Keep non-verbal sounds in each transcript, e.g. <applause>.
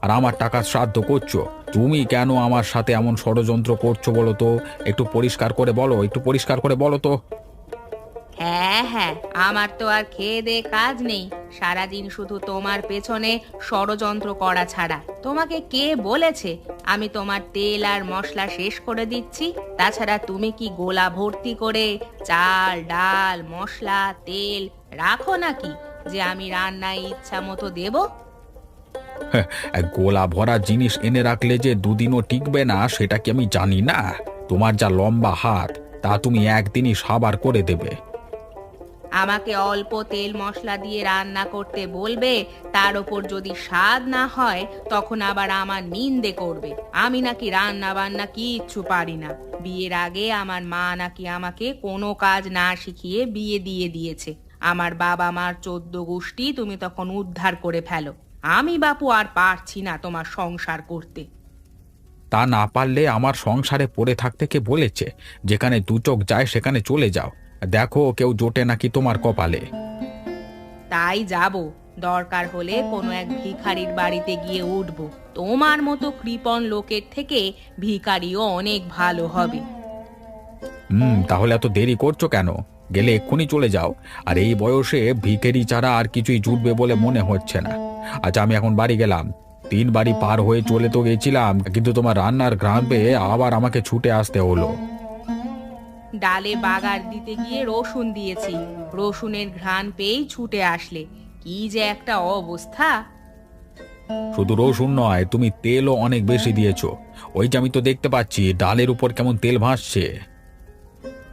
আর আমার টাকা শ্রাদ্ধ করছ। তুমি কেন আমার সাথে এমন ষড়যন্ত্র করছ বলো তো? একটু পরিষ্কার করে বলো, একটু পরিষ্কার করে বলো তো। হ্যাঁ হ্যাঁ আমার তো আর খেয়ে দে কাজ নেই। সারাদিন শুধু তোমার পেছনে ষড়যন্ত্র করা ছাড়া। তোমাকে কে বলেছে? আমি তোমার তেল আর মশলা শেষ করে দিচ্ছি। তাছাড়া তুমি কি গোলা ভর্তি করে চাল, ডাল, মশলা, তেল রাখো নাকি? যে আমি রান্নায় ইচ্ছা মতো দেবো? গোলা ভরা জিনিস এনে রাখলে যে দুদিনও টিকবে না, সেটা কি আমি জানি না? তোমার যা লম্বা হাত, তা তুমি একদিনই সাবার করে দেবে। আমাকে অল্প তেল মশলা দিয়ে রান্না করতে বলবে, তার ওপর যদি স্বাদ না হয়, তখন আবার আমার নিন্দে করবে। আমি নাকি রান্না বান্না কিচ্ছু পারি না। বিয়ের আগে আমার মা নাকি আমাকে কোনো কাজ না শিখিয়ে বিয়ে দিয়ে দিয়েছে। আমার বাবা মার চোদ্দ গোষ্ঠী তুমি তখন উদ্ধার করে ফেলো। আমি বাপু আর পারছি না তোমার সংসার করতে। তা না পারলে আমার সংসারে পড়ে থাকতে কে বলেছে? যেখানে দু চোখ যায় সেখানে চলে যাও। দেখো কেউ জোটে নাকি তোমার কপালে। তাই যাব। দরকার হলে কোনো এক ভিখারির বাড়িতে গিয়ে উঠব। তোমার মতো কৃপণ লোকের থেকে ভিখারিও অনেক ভালো হবে। হুম তাহলে এত দেরি করছ কেন? গেলে এক্ষুনি চলে যাও। আর এই বয়সে ভিকেরি ছাড়া আর কিছুই জুটবে বলে মনে হচ্ছে না। আচ্ছা আমি এখন বাড়ি গেলাম। তিন বাড়ি পার হয়ে চলে তো গেছিলাম কিন্তু তোমার রান্নার ঘ্রাণ পেয়ে আবার আমাকে ছুটে আসতে হলো। ডালে বাগার দিতে গিয়ে রসুন দিয়েছি। রসুনের ঘ্রাণ পেয়েই ছুটে আসলে। কি যে একটা অবস্থা। শুধু রসুন নয় তুমি তেলও অনেক বেশি দিয়েছ। ওই যে আমি তো দেখতে পাচ্ছি ডালের উপর কেমন তেল ভাসছে।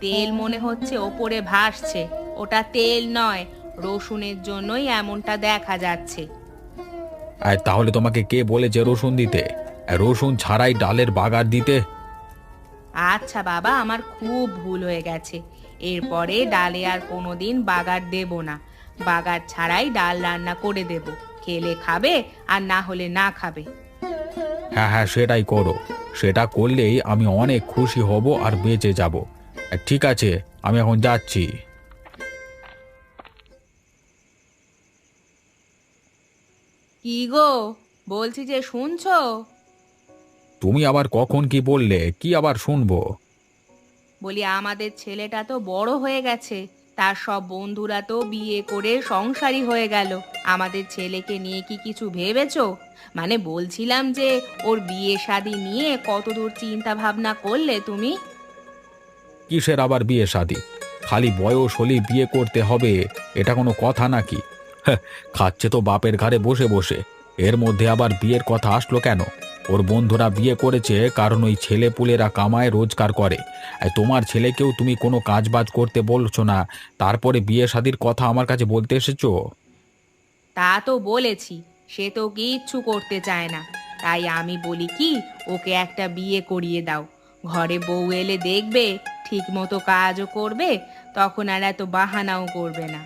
তেল মনে হচ্ছে ওপরে ভাসছে। ওটা তেল নয় রসুনের জন্যই এমনটা দেখা যাচ্ছে। আর তাহলে তোমাকে কে বলেছে রসুন দিতে? আর রসুন ছাড়াই ডালের বাগার দিতে? আচ্ছা বাবা আমার খুব ভুল হয়ে গেছে। এরপরে ডালে আর কোনোদিন বাগার দেব না। বাগার ছাড়াই ডাল রান্না করে দেব। খেলে খাবে আর না হলে না খাবে। হ্যাঁ হ্যাঁ সেটাই করো। সেটা করলেই আমি অনেক খুশি হব আর বেঁচে যাব। ঠিক আছে আমি এখন যাচ্ছি। কি গো? বলছি যে শুনছো? তুমি আবার কখন কি বললে? কি আবার শুনব? বলি আমাদের ছেলেটা তো বড় হয়ে গেছে। তার সব বন্ধুরা তো বিয়ে করে সংসারী হয়ে গেল। আমাদের ছেলেকে নিয়ে কি কিছু ভেবেছো? মানে বলছিলাম যে ওর বিয়ে শাদী নিয়ে কতদূর চিন্তা ভাবনা করলে তুমি? কিসের আবার বিয়ে শাদি? খালি বয়স হলেই বিয়ে করতে হবে এটা কোনো কথা নাকি? খাচ্ছে তো বাপের ঘাড়ে বসে বসে। এর মধ্যে আবার বিয়ের কথা আসলো কেন? ওর বন্ধুরা বিয়ে করেছে কারণ ওই ছেলে পুলেরা কামায় রোজগার করে। আর তোমার ছেলেকেও তুমি কোনো কাজ বাজ করতে বলছো না। তারপরে বিয়ে শাদির কথা আমার কাছে বলতে এসেছ? তা তো বলেছি, সে তো কিচ্ছু করতে চায় না। তাই আমি বলি কি, ওকে একটা বিয়ে করিয়ে দাও। ঘরে বউ এলে দেখবে ঠিক মতো কাজও করবে, তখন আর এত বাহানাও করবে না।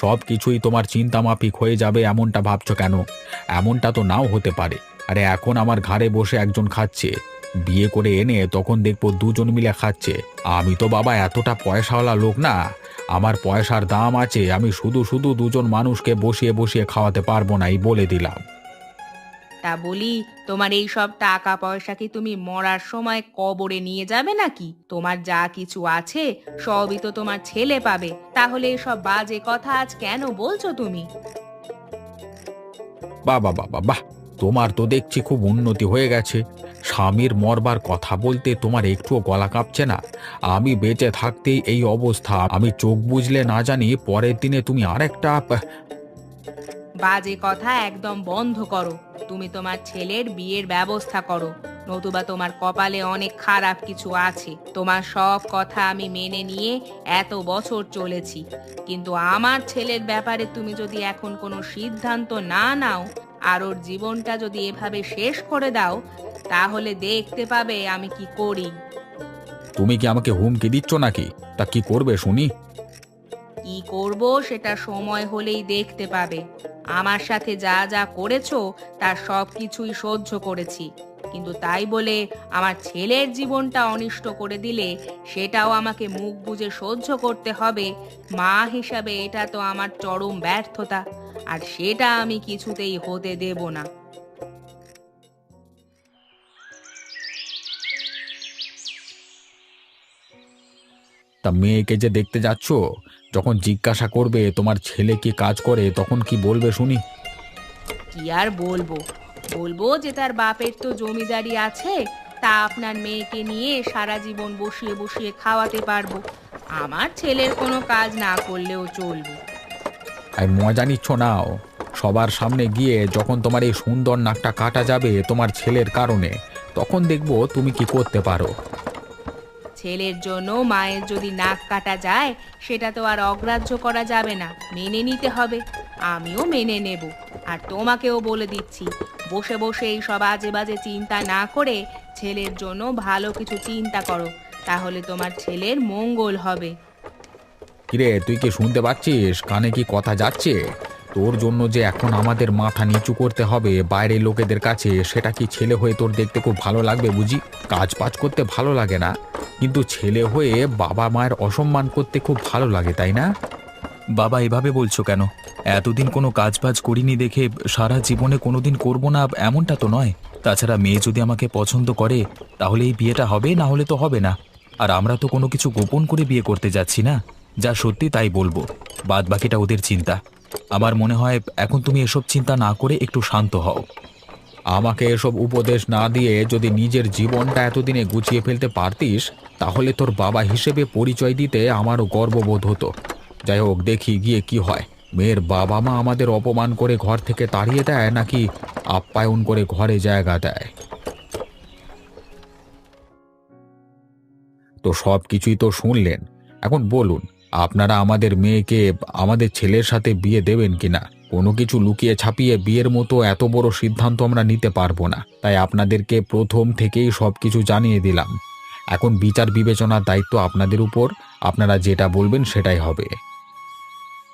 সব কিছুই তোমার চিন্তা মাফিক হয়ে যাবে এমনটা ভাবছ কেন? এমনটা তো নাও হতে পারে। আরে এখন আমার ঘাড়ে বসে একজন খাচ্ছে। বিয়ে করে এনে তখন দেখব দুজন মিলে খাচ্ছে। আমি তো বাবা এতটা পয়সাওয়ালা লোক না। আমার পয়সার দাম আছে, আমি শুধু শুধু দুজন মানুষকে বসিয়ে বসিয়ে খাওয়াতে পারব না, এই বলে দিলাম। তা বলি তোমার এই সব টাকা পয়সা কি তুমি মরার সময় কবরে নিয়ে যাবে নাকি? তোমার যা কিছু আছে সবই তো তোমার ছেলে পাবে। তাহলে এসব বাজে কথা আজ কেন বলছো তুমি? বাবা বাবা বাহ তোমার তো দেখছি খুব উন্নতি হয়ে গেছে। স্বামীর মরবার কথা বলতে তোমার একটুও গলা কাঁপছে না। আমি বেঁচে থাকতেই এই অবস্থা। আমি চোখ বুঝলে না জানি পরের দিনে তুমি আরেকটা বাজে কথা একদম বন্ধ করো। তুমি তোমার ছেলের বিয়ের ব্যবস্থা করো। নতুবা তোমার কপালে অনেক খারাপ কিছু আছে। তোমার সব কথা আমি মেনে নিয়ে এত বছর চলেছি। কিন্তু আমার ছেলের ব্যাপারে তুমি যদি এখন কোনো সিদ্ধান্ত না নাও আর ওর জীবনটা যদি এভাবে শেষ করে দাও তাহলে দেখতে পাবে আমি কি করি। তুমি কি আমাকে হুমকি দিচ্ছ নাকি? তা কি করবে শুনি? কি করব সেটা সময় হলেই দেখতে পাবে। আমার সাথে যা যা করেছ তার সব কিছুই সহ্য করেছি। কিন্তু তাই বলে আমার ছেলের জীবনটা অনিষ্ট করে দিলে, সেটাও আমাকে মুখ বুঝে সহ্য করতে হবে। মা হিসাবে এটা তো আমার চরম ব্যর্থতা, আর সেটা আমি কিছুতেই হতে দেব না। তা মেয়েকে যে দেখতে যাচ্ছ যখন জিজ্ঞাসা করবে তোমার ছেলে কি কাজ করে তখন কি বলবে শুনি? কি আর বলব? বলব যে তার বাপের তো জমিদারি আছে তা আপনার মেয়েকে নিয়ে সারা জীবন বসিয়ে বসিয়ে খাওয়াতে পারব। আমার ছেলের কোনো কাজ না করলেও চলবে। আর মজা নিচ্ছ নাও সবার সামনে গিয়ে যখন তোমার এই সুন্দর নাকটা কাটা যাবে তোমার ছেলের কারণে তখন দেখব তুমি কি করতে পারো। ছেলের জন্য মায়ের যদি নাক কাটা যায়, সেটা তো আর অগ্রাহ্য করা যাবে না। মেনে নিতে হবে। আমিও মেনে নেব। আর তোমাকেও বলে দিচ্ছি, বসে বসে এই সব আজে বাজে চিন্তা না করে ছেলের জন্য ভালো কিছু চিন্তা করো। তাহলে তোমার ছেলের মঙ্গল হবে। কিরে, তুই কি শুনতে পাচ্ছিস? কানে কি কথা যাচ্ছে? তোর জন্য যে এখন আমাদের মাথা নিচু করতে হবে বাইরের লোকেদের কাছে, সেটা কি ছেলে হয়ে তোর দেখতে খুব ভালো লাগবে বুঝি? কাজ বাজ করতে ভালো লাগে না? কিন্তু ছেলে হয়ে বাবা মায়ের অসম্মান করতে খুব ভালো লাগে, তাই না? বাবা এভাবে বলছো কেন? এতদিন কোনো কাজ বাজ করিনি দেখে সারা জীবনে কোনোদিন করব না এমনটা তো নয়। তাছাড়া মেয়ে যদি আমাকে পছন্দ করে, তাহলে এই বিয়েটা হবে, না হলে তো হবে না। আর আমরা তো কোনো কিছু গোপন করে বিয়ে করতে যাচ্ছি না। যা সত্যি তাই বলব। বাদ বাকিটা ওদের চিন্তা। আমার মনে হয় এখন তুমি এসব চিন্তা না করে একটু শান্ত হও। আমাকে এসব উপদেশ না দিয়ে যদি নিজের জীবনটা এতদিনে গুছিয়ে ফেলতে পারতিস, তাহলে তোর বাবা হিসেবে পরিচয় দিতে আমারও গর্ববোধ হতো। যাই হোক, দেখি গিয়ে কি হয়। মেয়ের বাবা মা আমাদের অপমান করে ঘর থেকে তাড়িয়ে দেয় নাকি আপ্যায়ন করে ঘরে জায়গা দেয়? তো সব কিছুই তো শুনলেন। এখন বলুন, আপনারা আমাদের মেয়েকে, আমাদের ছেলের সাথে বিয়ে দেবেন কিনা? কোনো কিছু লুকিয়ে ছাপিয়ে বিয়ের মতো এত বড় সিদ্ধান্ত আমরা নিতে পারব না। তাই আপনাদেরকে প্রথম থেকেই সব কিছু জানিয়ে দিলাম। এখন বিচার বিবেচনার দায়িত্ব আপনাদের উপর। আপনারা যেটা বলবেন সেটাই হবে।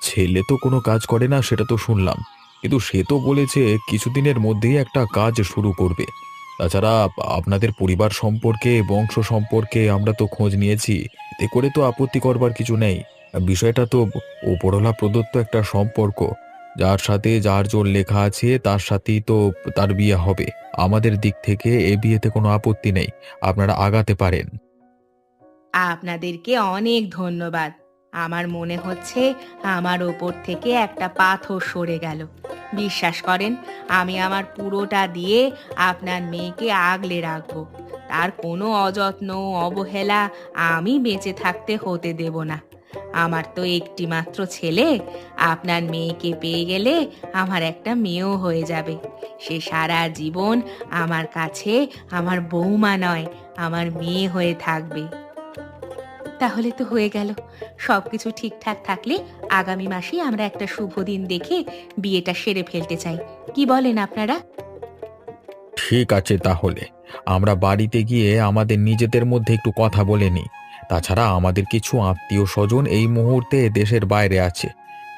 ছেলে তো কোনো কাজ করে না, সেটা তো শুনলাম। কিন্তু সে তো বলেছে কিছুদিনের মধ্যেই একটা কাজ শুরু করবে। তাছাড়া আপনাদের পরিবার সম্পর্কে, বংশ সম্পর্কে আমরা তো খোঁজ নিয়েছি। এতে করে তো আপত্তি করবার কিছু নেই। বিষয়টা তো ওপরওয়ালা প্রদত্ত একটা সম্পর্ক। যার সাথে যার জোর লেখা আছে, তার সাথেই তো তার বিয়ে হবে। আমাদের দিক থেকে এ বিয়েতে কোনো আপত্তি নেই। আপনারা আগাতে পারেন। আপনাদেরকে অনেক ধন্যবাদ। আমার মনে হচ্ছে আমার ওপর থেকে একটা পাথর সরে গেল। বিশ্বাস করেন, আমি আমার পুরোটা দিয়ে আপনার মেয়েকে আগলে রাখব। তার কোনো অযত্ন, অবহেলা আমি বেঁচে থাকতে হতে দেব না। আমার তো একটি মাত্র ছেলে। আপনার মেয়েকে পেয়ে গেলে আমার একটা মেয়েও হয়ে যাবে। সে সারা জীবন আমার কাছে আমার বৌমা নয়, আমার মেয়ে হয়ে থাকবে। তাহলে তো হয়ে গেল। সবকিছু ঠিকঠাক থাকলে আগামী মাসে আমরা একটা শুভ দিন দেখে বিয়েটা সেরে ফেলতে চাই। কি বলেন আপনারা? ঠিক আছে তাহলে। আমরা বাড়িতে গিয়ে আমাদের নিজেদের মধ্যে একটু কথা বলে নিই। তাছাড়া আমাদের কিছু আত্মীয় স্বজন এই মুহূর্তে দেশের বাইরে আছে।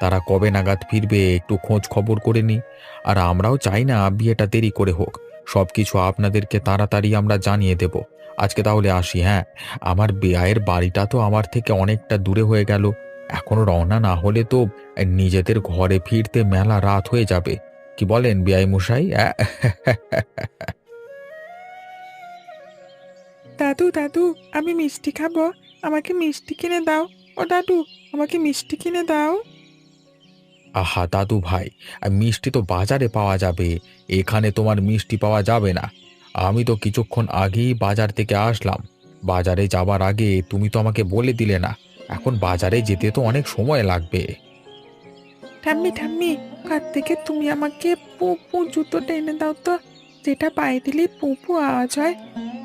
তারা কবে নাগাদ ফিরবে একটু খোঁজ খবর করে নিই। আর আমরাও চাই না বিয়েটা দেরি করে হোক। সব কিছু আপনাদেরকে তাড়াতাড়ি আমরা জানিয়ে দেব। আজকে তাহলে আসি হ্যাঁ? আমার বেয়ায়ের বাড়িটা তো আমার থেকে অনেকটা দূরে হয়ে গেল। এখনও রওনা না হলে তো নিজেদের ঘরে ফিরতে মেলা রাত হয়ে যাবে। কি বলেন বিয়াই মশাই? <laughs> দাদু দাদু আমি মিষ্টি খাব। আমাকে মিষ্টি কিনে দাও। ও দাদু আমাকে মিষ্টি কিনে দাও। আহা দাদু ভাই আর মিষ্টি তো বাজারে পাওয়া যাবে। এখানে তোমার মিষ্টি পাওয়া যাবে না। আমি তো কিছুক্ষণ আগেই বাজার থেকে আসলাম। বাজারে যাবার আগে তুমি তো আমাকে বলে দিলে না। এখন বাজারে যেতে তো অনেক সময় লাগবে। ঠাম্মি ঠাম্মি কার থেকে তুমি আমাকে পুপু জুতোটা এনে দাও তো। যেটা পায়ে দিলে পুপু আওয়াজ হয়।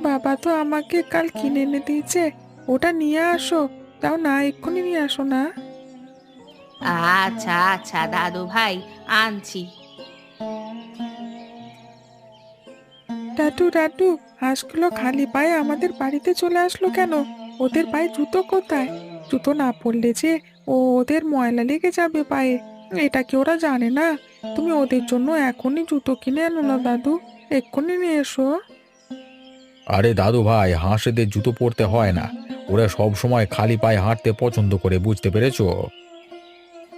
বাবা তো আমাকে কাল কিনে এনে দিয়েছে। ওটা নিয়ে আসো। তাও না এক্ষুনি নিয়ে আসো না। আচ্ছা আচ্ছা দাদু ভাই আনছি। দাদু দাদু হাঁসগুলো খালি পায়ে আমাদের বাড়িতে চলে আসলো কেন? ওদের পায়ে জুতো কোথায়? জুতো না পরলে যে ও ওদের ময়লা লেগে যাবে পায়ে। এটা কি ওরা জানে না? তুমি ওদের জন্য এখনই জুতো কিনে আনো না দাদু। এক্ষুনি নিয়ে এসো। আরে দাদু ভাই, হাঁসেদের জুতো পরতে হয় না। ওরা সব সময় খালি পায়ে হাঁটতে পছন্দ করে, বুঝতে পেরেছ?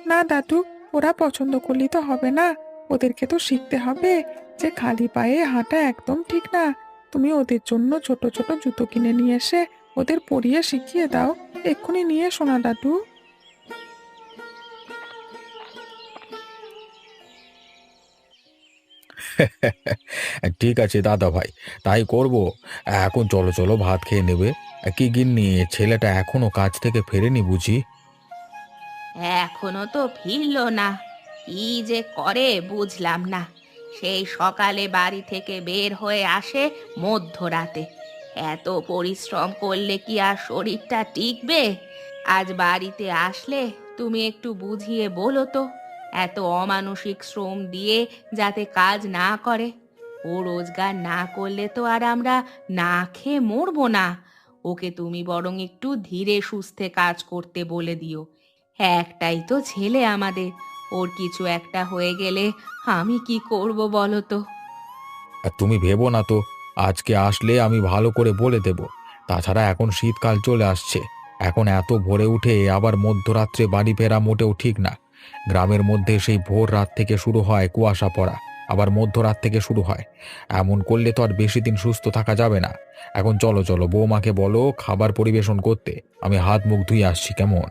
না দাদু, ওরা পছন্দ করলেই তো হবে না। ওদেরকে তো শিখতে হবে যে খালি পায়ে হাঁটা একদম ঠিক না। তুমি ওদের জন্য ছোট ছোট জুতো কিনে নিয়ে এসে ওদের পরিয়ে শিখিয়ে দাও। এক্ষুনি নিয়ে শোনা দাদু। <laughs> ঠিক আছে দাদা ভাই, তাই করব। এখন চলো চলো ভাত খেয়ে নেবে। কি গিন্নি, ছেলেটা এখনও কাজ থেকে ফেরেনি বুঝি? এখনও তো ফিরল না। কি যে করে বুঝলাম না। সেই সকালে বাড়ি থেকে বের হয়ে আসে মধ্যরাতে। এত পরিশ্রম করলে কি আর শরীরটা টিকবে? আজ বাড়িতে আসলে তুমি একটু বুঝিয়ে বলো তো। এত অমানসিক শ্রম দিয়ে যাতে কাজ না করে। ও রোজগার না করলে তো আর আমরা না খেয়ে মরবো না। ওকে তুমি বরং একটু ধীরে সুস্থে কাজ করতে বলে দিও। একটাই তো ছেলে আমাদের। ওর কিছু একটা হয়ে গেলে আমি কি করব বলো তো? আর তুমি ভেবো না তো, আজকে আসলে আমি ভালো করে বলে দেব। তাছাড়া এখন শীতকাল চলে আসছে। এখন এত ভোরে উঠে আবার মধ্যরাত্রে বাড়ি ফেরা মোটেও ঠিক না। গ্রামের মধ্যে সেই ভোর রাত থেকে শুরু হয় কুয়াশা পড়া আবার মধ্যরাত থেকে শুরু হয়। এমন করলে তো আর বেশি দিন সুস্থ থাকা যাবে না। এখন চলো চলো বৌমাকে বলো খাবার পরিবেশন করতে। আমি হাত মুখ ধুয়ে আসছি কেমন?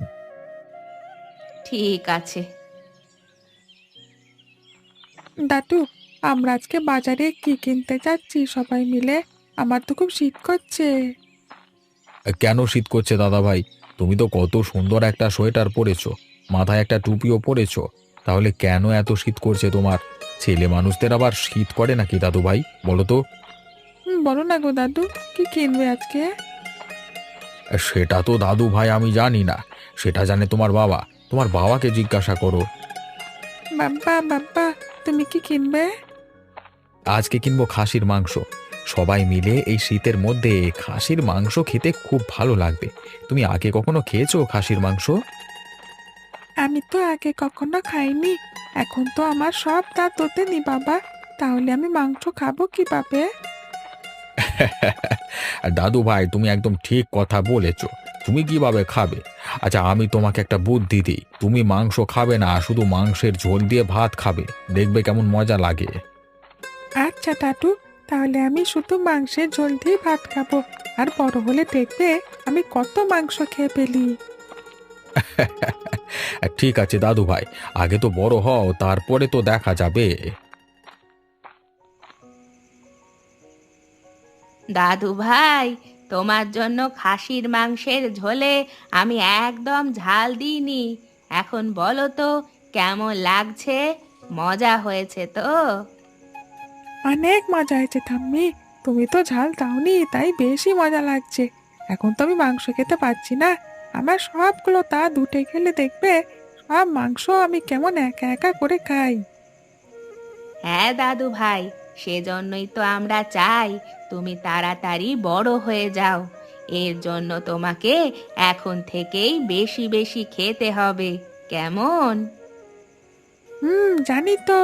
ঠিক আছে। দাদু আমরা আজকে বাজারে কি কিনতে যাচ্ছি সবাই মিলে? আমার তো খুব শীত করছে। কেন শীত করছে দাদা ভাই তুমি তো কত সুন্দর একটা সোয়েটার পরেছো। মাথায় একটা টুপিও পরেছ? তাহলে কেন এত শীত করছে তোমার? ছেলে মানুষদের আবার শীত করে নাকি দাদু ভাই বলো তো। বলো না গো দাদু কি কিনবে আজকে? সেটা তো দাদু ভাই আমি জানি না। সেটা জানে তোমার বাবা। তোমার বাবাকে জিজ্ঞাসা করো। বাব্বা বাব্বা তুমি কি কিনবে? আজকে কিনবো খাসির মাংস। সবাই মিলে এই শীতের মধ্যে খাসির মাংস খেতে খুব ভালো লাগবে। তুমি আগে কখনো খেয়েছো খাসির মাংস? আমি তো আগে কখনো খাইনি। এখন তো আমার সব দাঁত ওতে নি বাবা। তাহলে আমি মাংস খাব কীভাবে? আর <laughs> দাদু ভাই তুমি একদম ঠিক কথা বলেছ। তুমি কীভাবে খাবে? আচ্ছা আমি তোমাকে একটা বুদ্ধি দিই। তুমি মাংস খাবে না শুধু মাংসের ঝোল দিয়ে ভাত খাবে। দেখবে কেমন মজা লাগে। আচ্ছা টাটু তাহলে আমি শুধু মাংসের ঝোল দিয়ে ভাত খাব। আর বড় হলে দেখবে আমি কত মাংস খেয়ে ফেলি। <laughs> ঠিক আছে দাদু ভাই। আগে তো বড় হও তারপরে তো দেখা যাবে। দাদু ভাই তোমার জন্য খাসির মাংসের ঝোলে আমি একদম ঝাল দিইনি। এখন বলো তো কেমন লাগছে? মজা হয়েছে তো? অনেক মজা হয়েছে ঠাম্মি। তুমি তো ঝাল দাওনি তাই বেশি মজা লাগছে। এখন তো আমি মাংস খেতে পারছি না। আমার সবগুলো তা দুটে খেলে দেখবে সব মাংস আমি কেমন একা একা করে খাই। হ্যাঁ দাদু ভাই সেজন্যই তো আমরা চাই তুমি তাড়াতাড়ি বড় হয়ে যাও। এর জন্য তোমাকে এখন থেকেই বেশি বেশি খেতে হবে। কেমন? হুম জানি তো।